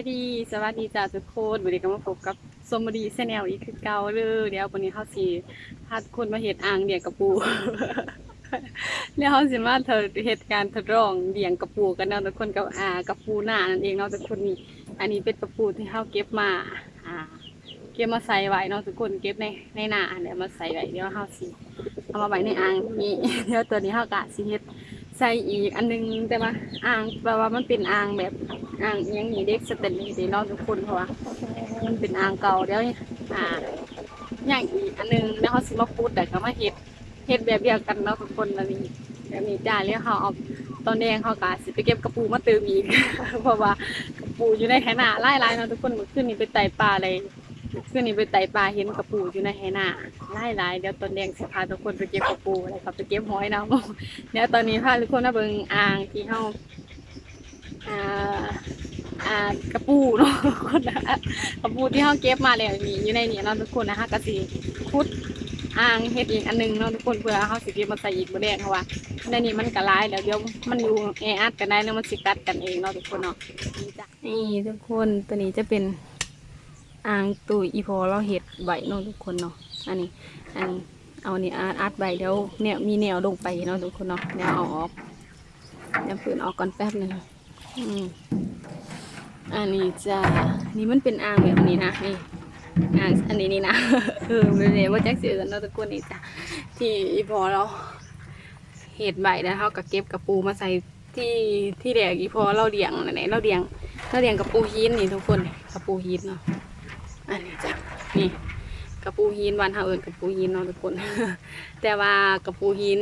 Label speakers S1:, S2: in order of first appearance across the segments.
S1: สวัสดีจ้าทุกคนวันนี้ก็มาพบกับสมบดีแนลอีกคือเก่าเลยเดี๋ยววันนี้เขาสิพาทุกคนมาเห็ดอ่างเดี่ยงกระปูแล้วเขาสิมาเธอเหตุการณ์ทดลองเดี่ยงกระปูกันเนาะทุกคนกับอ่ากระปูหน้านั่นเองเนาะทุกคนนี่อันนี้เป็นกระปูที่เขาเก็บมาอ่าเก็บมาใส่ไว้เนาะทุกคนเก็บในในหน้าเดี๋ยวมาใส่ไว้เดี๋ยวเขาสิเอามาไว้ในอ่างนี้เดี๋ยวตัวนี้เขากะสิเฮ็ดใส่อีกอันหนึงแต่ว่าอ่างแปลว่ามันเป็นอ่างแบบ อ่างยังนี่เด็กสเตนเลสเด้เนาะทุกคนเพราะว่ามันเป็นอ่างเก่าเดี๋ยวอ่าอย่างอีกอันหนึงแล้วเขาสิมาพูดแต่ก็มาเฮ็ดเฮ็ดแบบเดียวกันเนาะทุกคนอันนี้แบบนี้จ้าแล้วเขาเอาตอนแดงเขากะสิไปเก็บกระปูมาเติมอีกเพราะว่ากระปูอยู่ในแหนาไล่ๆเนาะทุกคนเมื่อคืนนี้ไปไต่ปลาเลยเมื่อคืนนี้ไปไต่ปลาเห็นกระปูอยู่ในแหนาไล่ๆเดี๋ยวตอนแดงสิพาทุกคนไปเก็บกระปูแล้วก็ไปเก็บหอยเนาะเดี๋ยวตอนนี้พาทุกคนมาเบิ่งอ่างที่เฮา อ่าอ่ากระปูเนาะคนนะกระปูที่เขาเก็บมาแล้วนี่อยู่ในนี้เนาะทุกคนนะคะกระสีคุดอ่างเฮ็ดอีกอันหนึงเนาะทุกคนเพื่อเขาสิเก็บมาใส่อีกบ่แดงเพราะว่าในนี้มันกระลายแล้วเดี๋ยวมันอยู่แออัดกันได้แล้วมันสิกัดกันเองเนาะทุกคนเนาะนี่ทุกคนตัวนี้จะเป็นอ่างตู้อีพอเราเฮ็ดไว้เนาะทุกคนเนาะอันนี้อันเอานี่อัดอัดไว้เดี๋ยวเนี่ยมีแนวลงไปเนาะทุกคนเนาะแนวเอาออกเดี๋ยวฝืนออกก่อนแป๊บหนึ่ง อืมอันนี้จะนี่มันเป็นอ่างแบบนี้นะนี่อ่างอันนี้นี่นะเออไม่เลยว่าแจ็คเสือกันเนาะตะกุนนี่จ้ะที่อีพอเราเห็ดใบแล้วเขาก็เก็บกระปูมาใส่ที่ที่แดกอีพอเราเลี้ยงไหนเราเลี้ยงเราเลี้ยงกระปูหินนี่ทุกคนกระปูหินเนาะอันนี้จ้ะนี่กระปูหินวันเฮาเอิญกระปูหินเนาะทุกคน แต่ว่ากระปูหิน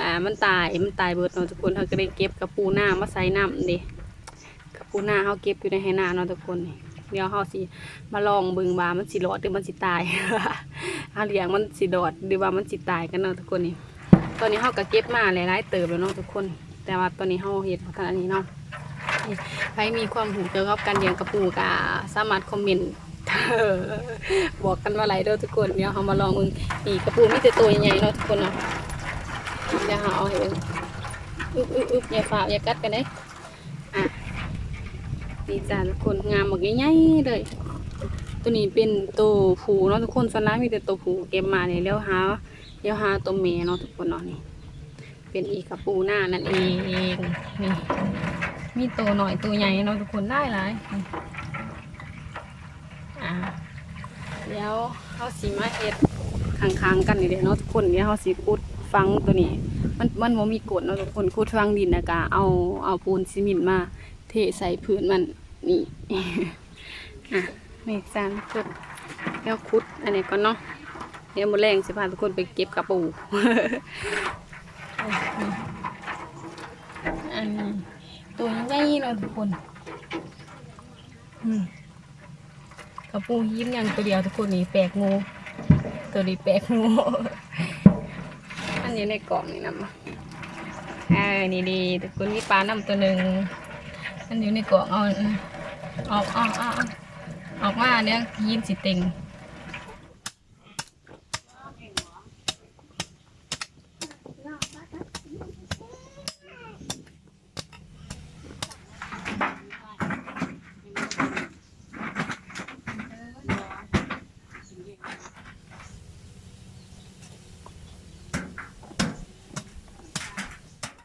S1: อ่ามันตายมันตายเบิดเนาะทุกคนเขาก็เลยเก็บกระปูหน้ามาใส่น้ำเด้กระ ปูหน้าเขาเก็บอยู่ในไหนาเนาะทุกคนนี่เดี๋ยวเขาสิมาลองเบิ่งว่ามันสิรอดหรือมันสิตาย เขาเลี้ยงมันสิรอดหรือว่ามันสิตายกันเนาะทุกคนนี่ตอนนี้เขาก็เก็บมาหลายๆเติบแล้วเนาะทุกคน แต่ว่าตอนนี้เขาเห็ดขนาดนี้เนาะใครมีความรู้เกี่ยวกับการเลี้ยงกระปูก็สามารถคอมเมนต์บอกกันว่าไรเด้อทุกคนเดี๋ยวเขามาลองมึงนี่กระปูมีแต่ตัวใหญ่เนาะทุกคนเนาะเดี๋ยวเขาเอาให้เบิ่งอึ๊บอึ๊บอึ๊บอย่าฝ่าอย่ากัดกันเด้ นี่จ้าทุกคนงามหมดใหญ่ๆเลย ตัวนี้เป็นตัวผูเนาะทุกคนสนล่างมีแต่ตัวผูเก็บมาเนี่ยเลี้ยวหาเลี้ยวหาตัวเมเนาะทุกคนเนาะนี่ เป็นอีกกระปูหน้านั่นเองนี่มีตัวหน่อยตัวใหญ่เนาะทุกคนได้หลายอ่าเดี๋ยวเขาสีมาเฮ็ดค้างๆกันนี่เด้เนาะทุกคนเดี๋ยวเขาสีขุดฟังตัวนี้ มันมันบ่มีกฎเนาะทุกคนขุดฟังดินนะกะเอาเอาปูนซีเมินต์มา เทใส่พื้นมันนี่อะนี่จานขุดแล้วขุดอันนี้ก่อนเนาะเดี๋ยวมือแรงสิพาทุกคนไปเก็บกระปูอันนี้ตัวใหญ่เนาะทุกคนกระปูหินอย่างตัวเดียวทุกคนนี่แปลกงูตัวนี้แปลกงูอันนี้ในกล่องนี่นะเออนี่ดีทุกคนมีปลาน้ำตัวหนึ่ง อันอยู่ในกล่องเอาออกออกออกออกมาเนี่ยยินสิเต็ง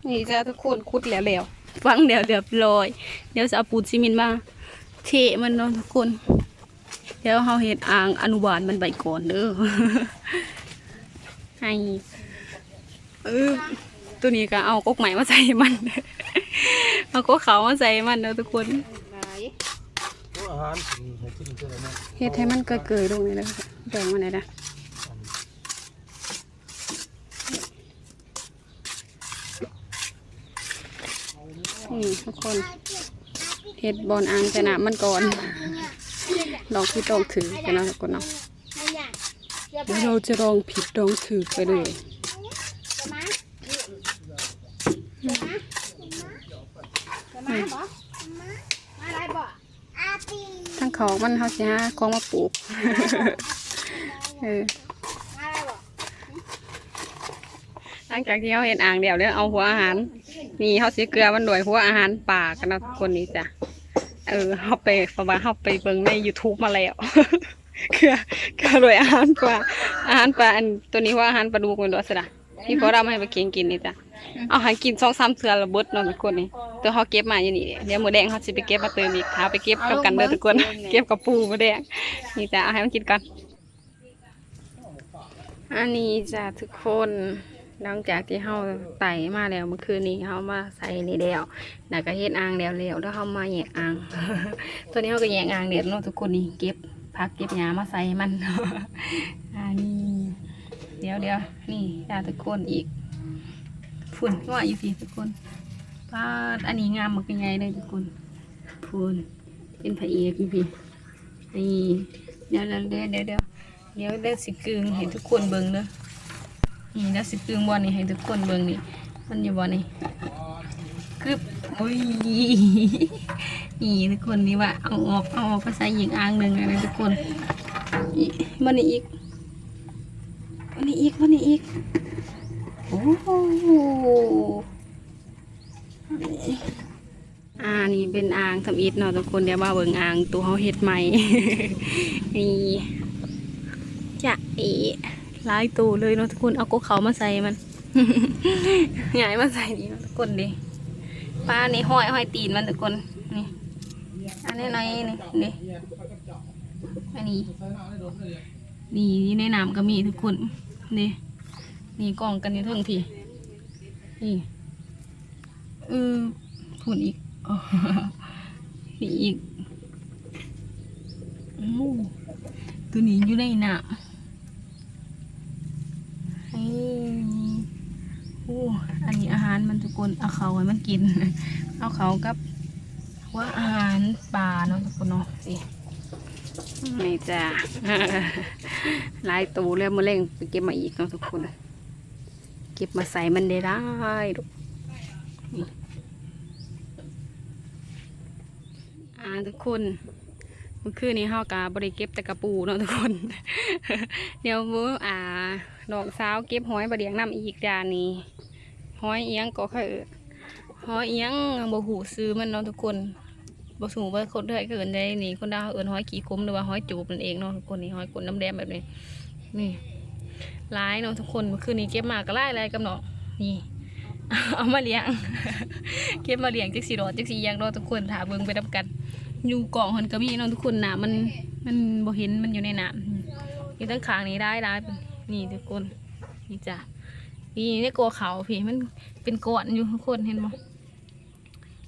S1: นี่จ้าทุกคนคุดแล้วแล้วฟังเดี๋ยวเรียบร้อย เดี๋ยวจะเอาปูนซีเมินต์มาเทมันเนาะทุกคน เดี๋ยวเราเห็ดอ่างอนุบาลมันใบก่อนเด้อให้เออตัวนี้ก็เอากกใหม่มาใส่มัน เอากกเขาวมาใส่มันเนาะทุกคน
S2: อาหารกินให้กินเท่านั้น
S1: เฮ็ดให้มันเกยๆลงนี่นะแบ่งมันไหนนะนี่ทุกคน เฮ็ดบอลอ่างชนะมันก่อนลองผิดลองถือกันนะทุกคนเนาะเราจะลองผิดลองถือไปเลยทั้งของมันเขาสิฮะของมาปลูกเออหลังจากที่เขาเห็นอ่างเดียวเนี่ยเอาหัวอาหารนี่เขาสีเกลือมันด้วยหัวอาหารป่ากันนะคนนี่จ้ะ เออเฮาไปประมาณเฮาไปเบิ่งใน YouTube มาแล้วคือคืออร่อยอาหารปลาอาหารปลาอันตัวนี้ว่าอาหารปลาดุกแมันดอกซะนะที่พอเรามาให้ไปกินกินนี่จ้ะเอาให้กิน2-3เทื่อละเบิดเนาะทุกคนนี่ตัวเฮาเก็บมาอยู่นี่เดี๋ยวมื้อแดงเฮาสิไปเก็บมาเติมอีกหาไปเก็บกับกันเด้อทุกคน เก็บกับปูมื้อแดงนี่จ้ะเอาให้มันกินก่อนอันนี้จ้ะทุกคน หลังจากที่เฮาไต่มาแล้วเมื่อคืนนี้เฮามาใส่นี่แล้วแล้วก็เฮ็ดอ่างแล้วแล้วแล้วเฮามาแยกอ่าง ตัวนี้เฮาก็แยกอ่างเด็ดเนาะทุกคนนี่เก็บผักเก็บหญ้ามาใส่มันอันนี้เดี๋ยวเดี๋ยวนี่จ้าทุกคนอีกฝุ่นว่าอยู่พี่ทุกคนปาอันนี้งามมากเป็นไงเลยทุกคนฝุ่นเป็นพระเอกอยู่พี่นี่เดี๋ยวเดี๋ยวเดี๋ยวเดี๋ยวเดี๋ยวสิกึงให้ทุกคนเบิ่งเด้อ นี่เดี๋ยวสิกึงบอลนี่ให้ทุกคนเบิ่งนี่มันอยู่บอลนี่คือโอ้ยนี่ทุกคนนี่ว่าเอาออกเอาออกไปใส่อีกอ่างหนึ่งนะทุกคนมันนี่อีกมันนี่อีกมันนี่อีกโอ้อ่านี่เป็นอ่างทำอิฐเนาะทุกคนเดี๋ยวมาเบิ่งอ่างตัวเขาเฮ็ดใหม่นี่จะอ๋ หลายตัวเลยเนาะทุกคนเอากกเขามาใส่มันใหญ่มาใส่ดีเนาะทุกคนดิปลานี่ห้อยห้อยตีนมันทุกคนนี่อันนี้น้อยนี่นี่อันนี้นี่นี่ในน้ำก็มีทุกคนนี่นี่กล่องกันอยู่เทิงพี่นี่เออพูดอีกนี่อีกมูตัวนี้อยู่ในน้ำไอ้โอันนี้อาหารมันทุกคนเอาเขาให้มันกิน เอาเขากับว่าอาหารปลาเนาะทุกคนเนาะสินี่จ้าลายตูแล้วมาเร่งไปเก็บมาอีกเนาะทุกคน เก็บมาใส่มันได้ได้ลูกนี่อ่าทุกคนเมื่อคืนนี้เฮากาบริเก็บแต่กระปูเนาะทุกคน เดี๋ยวมื้ออ่าดอกสาวเก็บหอยบะเดียงน้ำอีกจานนี้ หอยเอียงก็คือหอยเอียงบ่หูซื้อมันเนาะทุกคนบ่สูว่าคนเท่าเกินได้นี่คนดาวเอินหอยขี้คมหรือว่าหอยจูบนั่นเองเนาะทุกคนนี่หอยกลนน้ำแดงแบบนี้นี่หลายเนาะทุกคนเมื่อคืนนี้เก็บมาก็หลายหลายกับเนาะนี่เอามาเลี้ยง เก็บมาเลี้ยงจักสิรอดจักสิยังเนาะทุกคนถาเบิ่งไปนํกัน อยู่กล่องหันก็มีเนาะทุกคนน่ะมันมันบ่เห็นมันอยู่ในน้ำอยู่ตั้งข้างนี้ได้ได้นี่ทุกคนนี่จ้ะ นี่ในกอเขาพี่มันเป็นก้อนอยู่ทุกคนเห็นบ่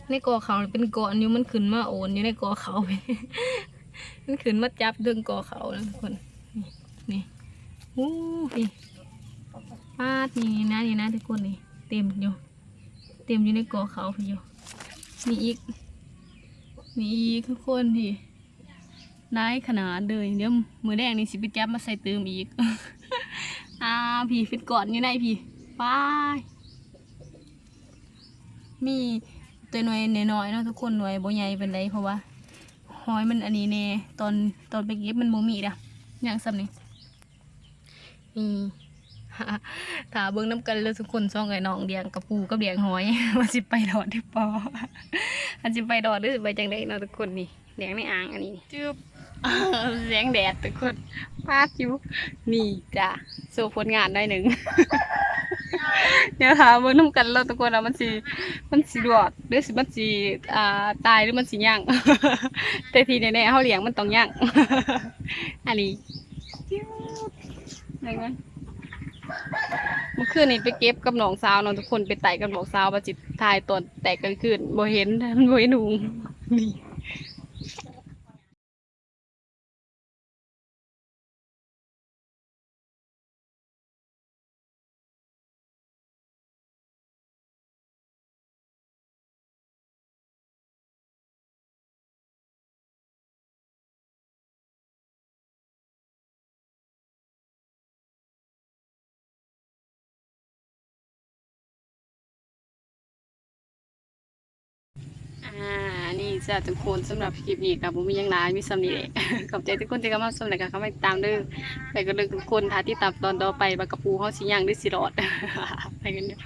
S1: ในกอเขาเป็นก้อนอยู่มันขึ้นมาโอนอยู่ในกอเขาไปมันขึ้นมาจับดึงกอเขานะทุกคนนี่นี่อู้พี่ปาดนี่นะนี่นะทุกคนนี่เต็มอยู่ เต็มอยู่ในกอเขาพี่อยู่นี่อีกนี่อีกทุกคนพี่ได้ขนาดเลยเดี๋ยวมือแดงนี่สิไปจับมาใส่เติมอีก อ่าพี่ฟิตก่อนอยู่ไหนพี่ ไปมีตัวหน่วยน้อยๆเนาะทุกคนหน่วยบ่ใหญ่เป็นไรเพราะว่าหอยมันอันนี้แน่ตอนตอนไปเก็บมันบ่มีดะอย่างซ้ำนี่นี่ถ้าเบิ่งน้ำกันเลยทุกคนซ่องไอ้น้องเดียงกับปูกับเดียงหอยว่าสิไปดอดที่ปออันสิไปดอดหรือสิไปจังไดเนาะทุกคนนี่เดียงในอ่างอันนี้จึบแสงแดดทุกคนพาดอยู่นี่จ้ะโซ่ผลงานได้หนึ่ง เดี๋ยวถามเบิ่งน้ำกันเราทุกคนว่ามันสิมันสิรอดหรือสิมันสิอ่าตายหรือมันสิย่าง แต่ทีแน่ๆเฮาเลี้ยงมันต้องย่าง อันนี้จิ้วอะไรวะเมื่อคืนนี้ไปเก็บกับน้องสาวเน้องทุกคนไปไต่กับน้องสาวว่าจิตทายตอนแตกกลางคืนบ่เห็นมันบ่เห็นหุงนี่ อ่า นี่จ้ะทุกคนสำหรับคลิปนี้กับผมมียังหลายมีสำนีแหละขอบใจทุกคนที่เข้ามาชมและก็เข้ามาตามด้อไปกันเลยทุกคนท้าที่ตามตอนต่อไปบากระปูเขาสิย่างด้วยสิรอดไปกันเด้ย